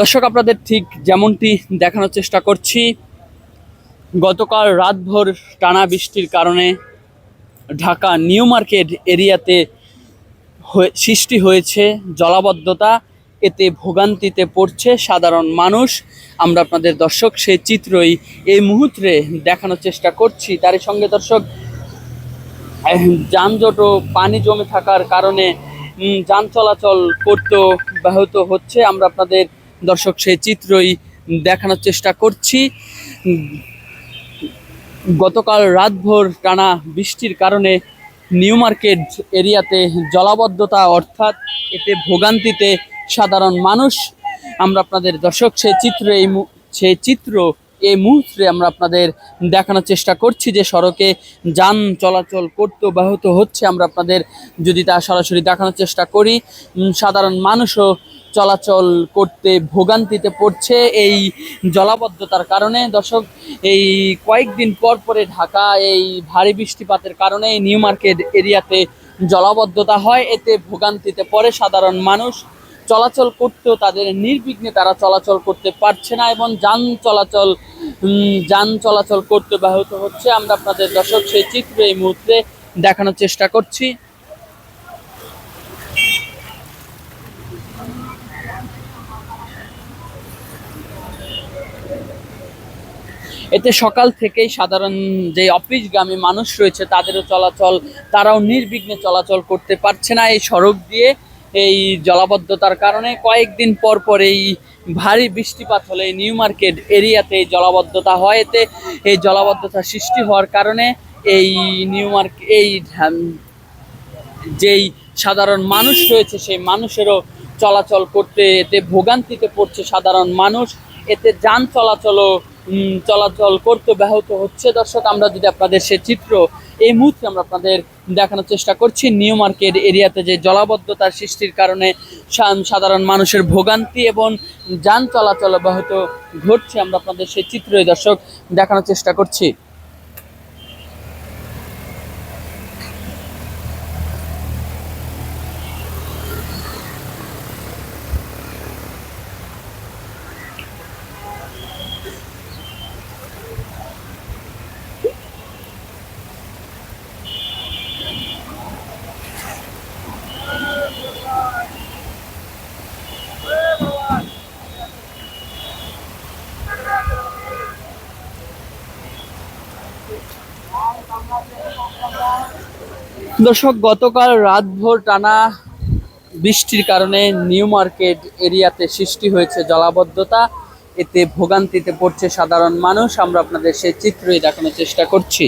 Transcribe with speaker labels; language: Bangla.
Speaker 1: দর্শক, আপনাদের ঠিক যেমনটি দেখানোর চেষ্টা করছি, গতকাল রাতভর টানা বৃষ্টির কারণে ঢাকা নিউ মার্কেট এরিয়াতে সৃষ্টি হয়েছে জলাবদ্ধতা। এতে ভোগান্তিতে পড়ছে সাধারণ মানুষ। আমরা আপনাদের দর্শক, সেই চিত্রই এই মুহূর্তে দেখানোর চেষ্টা করছি। তারই সঙ্গে দর্শক যানজট ও পানি জমে থাকার কারণে যান চলাচল করতেও ব্যাহত হচ্ছে। আমরা আপনাদের দর্শক, সেই চিত্রই দেখানোর চেষ্টা করছি। গতকাল রাতভর টানা বৃষ্টির কারণে নিউ মার্কেট এরিয়াতে জলাবদ্ধতা, অর্থাৎ এতে ভোগান্তিতে সাধারণ মানুষ। আমরা আপনাদের দর্শক, সেই চিত্র এই সেই চিত্র এই মুহূর্তে আমরা আপনাদের দেখানোর চেষ্টা করছি যে সড়কে যান চলাচল করতে, ব্যাহত হচ্ছে। আমরা আপনাদের যদি তা সরাসরি দেখানোর চেষ্টা করি সাধারণ মানুষও চলাচল করতে ভোগান্তিতে পড়ছে এই জলাবদ্ধতার কারণে। দর্শক, এই কয়েকদিন পর পরে ঢাকা এই ভারী বৃষ্টিপাতের কারণে নিউ মার্কেট এরিয়াতে জলাবদ্ধতা হয়। এতে ভোগান্তিতে পড়ে সাধারণ মানুষ। চলাচল করতেও তাদের নির্বিঘ্নে তারা চলাচল করতে পারছে না এবং যান চলাচল যান চলাচল করতে ব্যাহত হচ্ছে। আমরা আপনাদের দর্শক, সেই চিত্র এই মুহূর্তে দেখানোর চেষ্টা করছি। এতে সকাল থেকেই সাধারণ যে অফিসগামী মানুষ রয়েছে, তাদেরও চলাচল, তারাও নির্বিঘ্নে চলাচল করতে পারছে না এই সড়ক দিয়ে, এই জলাবদ্ধতার কারণে। কয়েকদিন পর পর এই ভারী বৃষ্টিপাত হলে নিউ মার্কেট এরিয়াতে এই জলাবদ্ধতা হয়। এতে এই জলাবদ্ধতা সৃষ্টি হওয়ার কারণে এই নিউ মার্কেট এই যেই সাধারণ মানুষ রয়েছে, সেই মানুষেরও চলাচল করতে, এতে ভোগান্তিতে পড়ছে সাধারণ মানুষ। এতে যান চলাচলও চলাচল করতে ব্যাহত হচ্ছে। দর্শক, আমরা যদি আপনাদের সে চিত্র এই মুহূর্তে আমরা আপনাদের দেখানোর চেষ্টা করছি, নিউ মার্কেট এরিয়াতে যে জলাবদ্ধতার সৃষ্টির কারণে সাধারণ মানুষের ভোগান্তি এবং যান চলাচল ব্যাহত ঘটছে, আমরা আপনাদের সেই চিত্রই দর্শক দেখানোর চেষ্টা করছি। দর্শক, গতকাল রাতভর টানা বৃষ্টির কারণে নিউ মার্কেট এরিয়াতে সৃষ্টি হয়েছে জলাবদ্ধতা। এতে ভোগান্তিতে পড়ছে সাধারণ মানুষ। আমরা আপনাদের সেই চিত্রই দেখানোর চেষ্টা করছি।